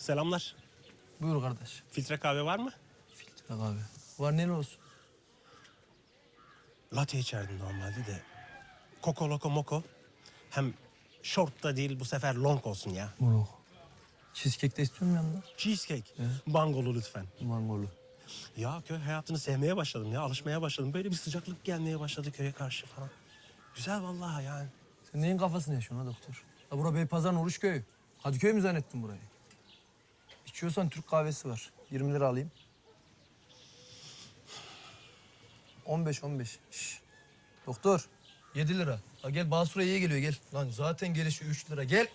Selamlar. Buyur kardeş. Filtre kahve var mı? Filtre kahve. Var ne olsun? Latte içerdim normalde de. Koko loko moko. Hem short da değil bu sefer long olsun ya. Moruk. Cheesecake de istiyorum yanında. Cheesecake. Bangolu lütfen. Mangolu. Ya köy hayatını sevmeye başladım ya. Alışmaya başladım. Böyle bir sıcaklık gelmeye başladı köye karşı falan. Güzel vallahi yani. Sen neyin kafasını yaşıyorsun ha doktor? La bura Beypazarı Uruşköy. Kadıköy mü zannettin burayı? İçiyorsan Türk kahvesi var. 20 lira alayım. 15 15. Şş. Doktor 7 lira. Ha gel Basur'a iyi geliyor gel. Lan zaten gelişi 3 lira gel.